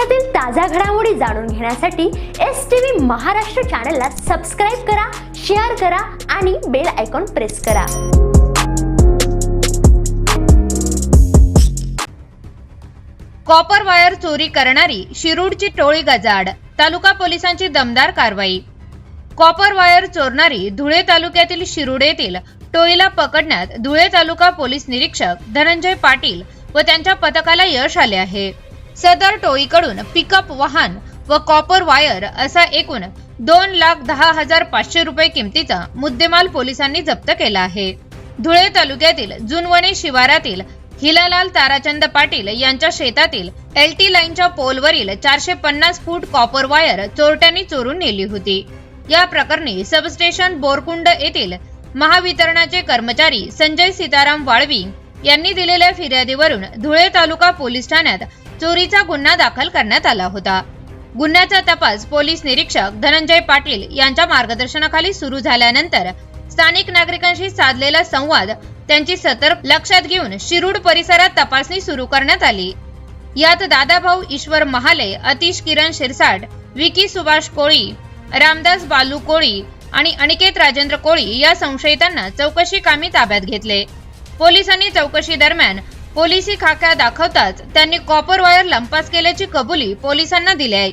देशातील ताज्या घडामोडी जाणून घेण्यासाठी एस टी व्ही महाराष्ट्र चॅनलला सबस्क्राईब करा शेअर करा आणि बेल आयकॉन प्रेस करा. कॉपर वायर चोरी करणारी शिरूडची टोळी गजाड तालुका पोलिसांची दमदार कारवाई. कॉपर वायर चोरणारी धुळे तालुक्यातील शिरूड येथील टोळीला पकडण्यात धुळे तालुका पोलीस निरीक्षक धनंजय पाटील व त्यांच्या पथकाला यश आले आहे. सदर टोळीकडून पिकअप वाहन व कॉपर वायर असा एकूण दोन लाख दहा हजार पाचशे रुपये किमतीचा मुद्देमाल पोलिसांनी जप्त केला आहे. धुळे तालुक्यातील जुनवणे शिवारातील हिलालाल ताराचंद पाटील यांच्या शेतातील एल टी लाईनच्या पोलवरील चारशे पन्नास फूट कॉपर वायर चोरट्यांनी चोरून नेली होती. या प्रकरणी सबस्टेशन बोरकुंड येथील महावितरणाचे कर्मचारी संजय सीताराम वाळवी यांनी दिलेल्या फिर्यादीवरून धुळे तालुका पोलीस ठाण्यात चोरीचा गुन्हा दाखल करण्यात आला होता. गुन्ह्याचा तपास पोलीस निरीक्षक धनंजय पाटील यांच्या मार्गदर्शनाखाली सुरू झाल्यानंतर स्थानिक नागरिकांशी साधलेला संवाद त्यांची सतर्क लक्षात घेऊन शिरूड परिसरात तपासणी सुरू करण्यात आली. यात दादाभाऊ ईश्वर महाले अतिश किरण शिरसाट विकी सुभाष कोळी रामदास बालू कोळी आणि अनिकेत राजेंद्र कोळी या संशयितांना चौकशी कामी ताब्यात घेतले. पोलिसांनी चौकशी दरम्यान पोलिसी खाक्या दाखवताच त्यांनी कॉपर वायर लंपास केल्याची कबुली पोलिसांना दिली आहे.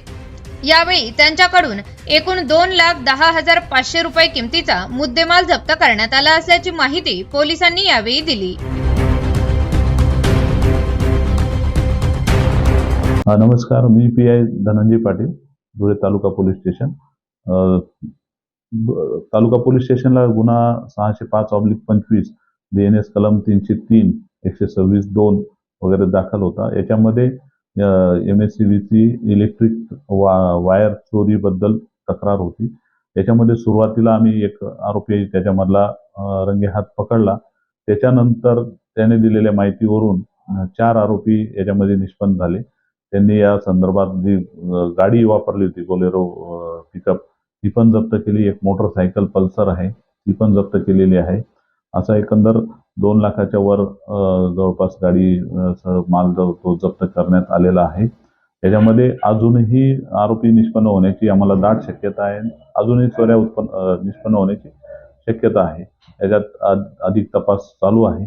यावेळी त्यांच्याकडून एकूण दोन लाख दहा हजार पाचशे रुपये किमतीचा मुद्देमाल जप्त करण्यात आला असल्याची माहिती पोलिसांनी यावेळी दिली. नमस्कार. मी P I Dhananjay Patil Dhule taluka police station. Taluka police स्टेशनला गुन्हा सहाशे पाच ऑब्लिक पंचवीस बी एन एस कलम तीनशे तीन एकशे सव्वीस दोन वगैरे दाखल होता. याच्यामध्ये एम एस सी बीची इलेक्ट्रिक वा वायर चोरीबद्दल तक्रार होती. याच्यामध्ये सुरुवातीला आम्ही एक आरोपी त्याच्यामधला अ, रंगेहात पकडला. त्याच्यानंतर त्याने दिलेल्या माहितीवरून चार आरोपी याच्यामध्ये निष्पन्न झाले. त्यांनी या संदर्भात जी गाडी वापरली होती बोलेरो पिकअप ती पण जप्त केली. एक मोटरसायकल पल्सर आहे ती पण जप्त केलेली आहे. असा एकंदर दोन लाखाच्या वर जवळपास गाडी सह माल तो जप्त करण्यात आलेला आहे. त्याच्यामध्ये अजूनही आरोपी निष्पन्न होण्याची आम्हाला दाट शक्यता आहे. अजूनही चोऱ्या उत्पन्न निष्पन्न होण्याची शक्यता आहे. याच्यात अधिक तपास चालू आहे.